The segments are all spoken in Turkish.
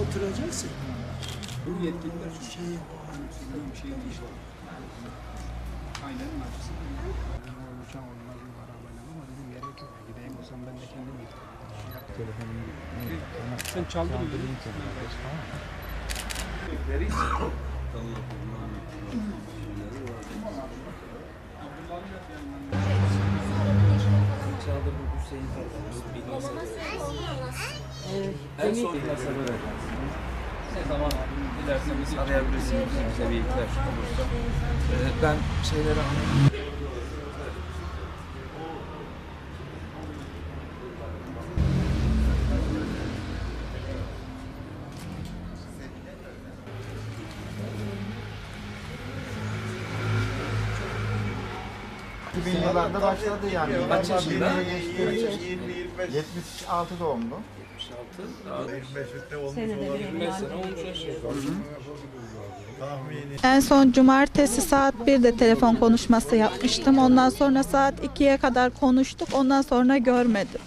Oturacaksın. Bu yetkililer Şey yapamam. bir şey değil. Ailenin acısı. Uçan olmaz mı arabayla ama dedim gerek yok. Gideyim olsam ben de kendim giderim. Sen çaldın mı? En son ne zaman dilerseniz arayabilirsiniz. Bize bir ihtiyaç olursa. Ben şeyleri anlayayım. Yıllarda başladı yani. Kaç yaşında? 76 doğumlu. 25 sene olmuş aşağı yukarı. En son cumartesi saat 1'de telefon konuşması yapmıştım. Ondan sonra saat 2'ye kadar konuştuk. Ondan sonra görmedim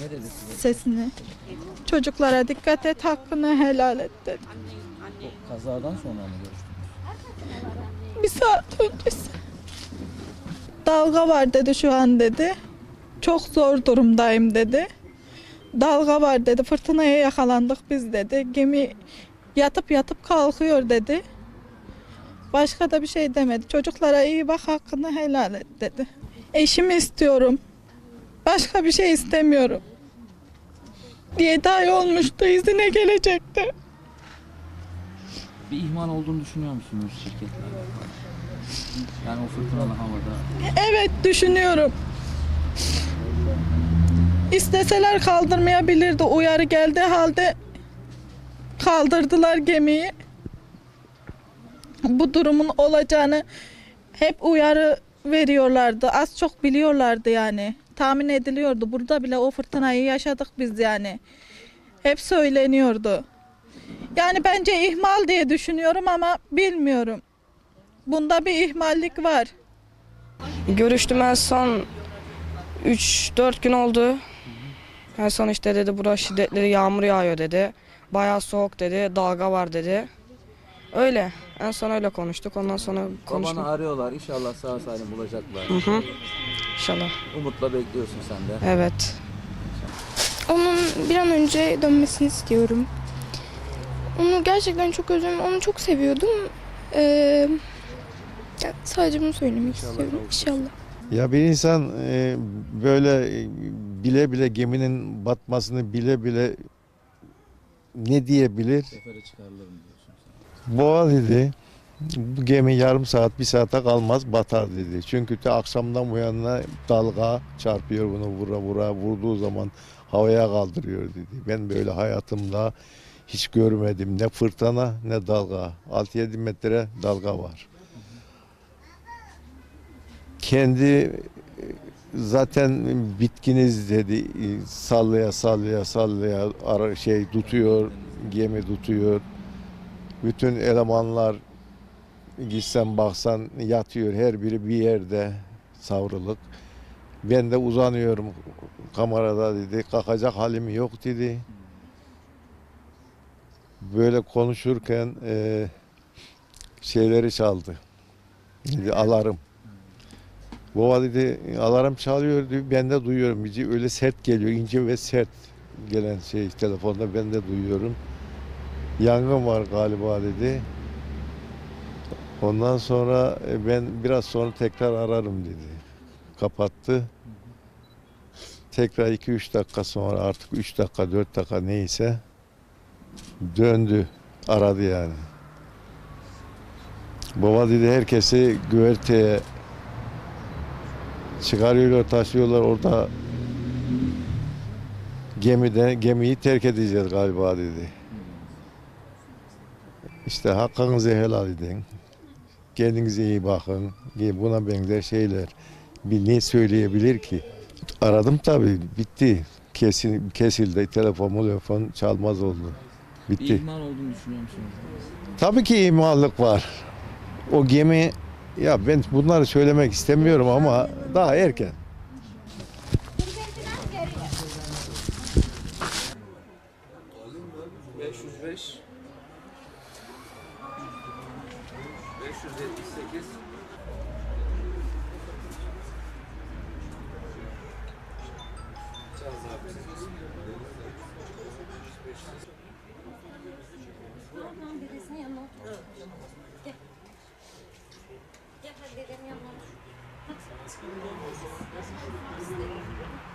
Ne dedi size? sesini. Çocuklara dikkat et, hakkını helal et dedi. Kazadan sonra mı görüştünüz? Bir saat öncesi. Dalga var dedi şu an dedi. Çok zor durumdayım dedi. Dalga var dedi. Fırtınaya yakalandık biz dedi. Gemi yatıp yatıp kalkıyor dedi. Başka da bir şey demedi. Çocuklara iyi bak hakkını helal et dedi. Eşimi istiyorum. Başka bir şey istemiyorum. 7 ay olmuştu izine gelecekti. Bir ihmal olduğunu düşünüyor musunuz şirketlerde? Yani o fırtınalı havada. Evet düşünüyorum. İsteseler kaldırmayabilirdi. Uyarı geldi halde kaldırdılar gemiyi. Bu durumun olacağını hep uyarı veriyorlardı. Az çok biliyorlardı yani. Tahmin ediliyordu. Burada bile o fırtınayı yaşadık biz yani. Hep söyleniyordu. Yani bence ihmal diye düşünüyorum ama bilmiyorum. Bunda bir ihmallik var. Görüştüm en son 3-4 gün oldu. En son işte dedi burada şiddetli yağmur yağıyor dedi. Bayağı soğuk dedi, dalga var dedi. Öyle. En son öyle konuştuk. Ondan sonra konuştuk. Babanı arıyorlar. İnşallah sağ salim bulacaklar. Hı hı. İnşallah. Umutla bekliyorsun sen de. Evet. Onun bir an önce dönmesini istiyorum. Onu gerçekten çok özledim. Onu çok seviyordum. Ee, ya sadece bunu söylemek istiyorum. İnşallah. Ya bir insan e, böyle e, bile bile geminin batmasını bile bile ne diyebilir? Sefere çıkarılır mı diyorsun sen? Boğa dedi. Bu gemi yarım saat bir saate kalmaz batar dedi. Çünkü de akşamdan bu yana dalga çarpıyor bunu vura vura vurduğu zaman havaya kaldırıyor dedi. Ben böyle hayatımda hiç görmedim. Ne fırtına ne dalga. 6-7 metre dalga var. Kendi e, zaten bitkiniz dedi. E, Sallaya sallaya sallaya ara şey tutuyor, gemi tutuyor. Bütün elemanlar gitsen baksan yatıyor her biri bir yerde savrılık. Ben de uzanıyorum kamerada dedi. Kalkacak halim yok dedi. Böyle konuşurken e, şeyleri çaldı. Dedi alarm. Baba dedi alarm çalıyor diyor. Ben de duyuyorum. Bizi öyle sert geliyor. ince ve sert gelen şey telefonda ben de duyuyorum. Yangın var galiba dedi. Ondan sonra e, ben biraz sonra tekrar ararım dedi. Kapattı. Tekrar 2-3 dakika sonra artık 3 dakika 4 dakika neyse döndü. Aradı yani. Baba dedi herkesi güverteye çıkarıyorlar, taşıyorlar orada gemide gemiyi terk edeceğiz galiba dedi. İşte hakkınızı helal edin. Kendinize iyi bakın. Buna benzer şeyler. Bir ne söyleyebilir ki? Aradım tabii. Bitti. Kesin, kesildi. Telefon, telefon çalmaz oldu. Bir Bitti. ihmal olduğunu düşünüyor musunuz? Tabii ki imallık var. O gemi ya ben bunları söylemek istemiyorum ama daha erken. 535 578 Çağız abi. Tamam dedesinin yanına otur. Gel. Gel hadi